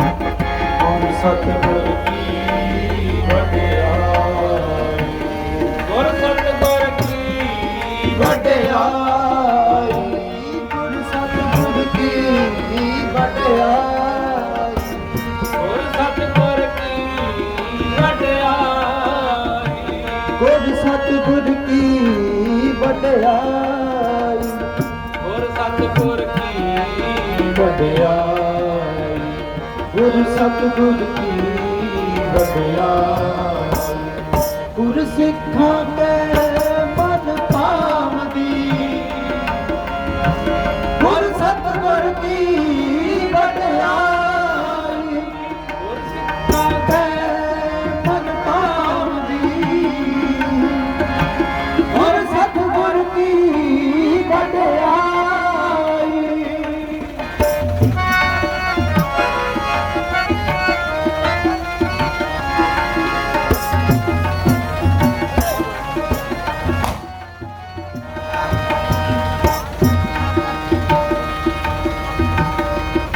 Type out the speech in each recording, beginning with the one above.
ਗੁਰ ਸਤਿਗੁਰ ਕੀ ਵਡਿਆਈ? ਗੁਰ ਸਤਿਗੁਰ ਕੀ ਵਡਿਆਈ? ਗੁਰ ਸਤਿਗੁਰ ਕੀ ਵਡਿਆਈ? ਗੁਰ ਸਤਿਗੁਰ ਕੀ ਵਡਿਆਈ ਗੁਰ ਸਤਿਗੁਰ ਕੀ ਵਡਿਆਈ ਗੁਰ ਸਤਿਗੁਰ ਕੀ ਵਡਿਆਈ? ਗੁਰ ਸਤਿਗੁਰ ਕੀ ਵਡਿਆਈ ਗੁਰ ਸਿੱਖਾਂ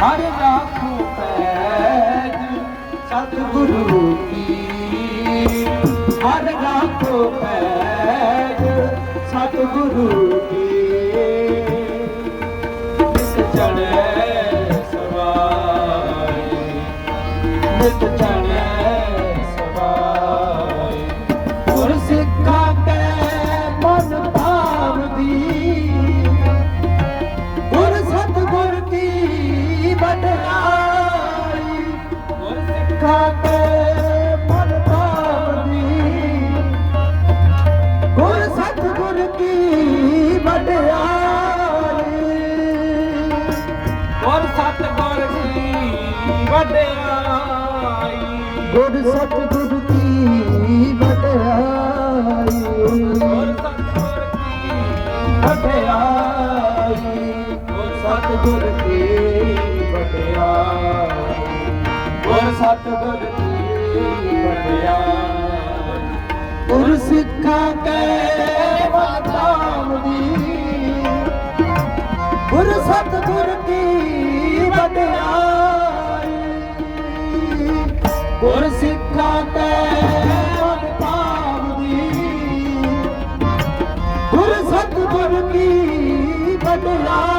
ਹਰ ਰਾਖੋ ਪੈਜ ਸਤਿਗੁਰੂ ਕੀ। ਹਰ ਰਾਖੋ ਪੈਜ ਸਤਿਗੁਰੂ ਕੀ। ਨਿਤ ਚੜ੍ਹੇ ਸਵਾਈ ਨਿਤ ਚੜ੍ਹੇ ਗੁਰ ਸਤਿਗੁਰ ਕੀ ਵਡਿਆਈ। ਗੁਰ ਸਤਿਗੁਰ ਕੀ ਵਡਿਆਈ। ਗੁਰ ਸਤਿਗੁਰ ਕੀ ਵਡਿਆਈ। ਗੁਰ ਸਤਿਗੁਰ ਕੀ ਵਡਿਆਈ। ਗੁਰ ਸਤਿਗੁਰ ਕੀ ਵਡਿਆਈ। ਗੁਰ ਸਿੱਖਾਂ ਕੇ ਵਾਤਾਮ ਦੀ। ਗੁਰ ਸਤਿਗੁਰ ਕੀ ਕੀ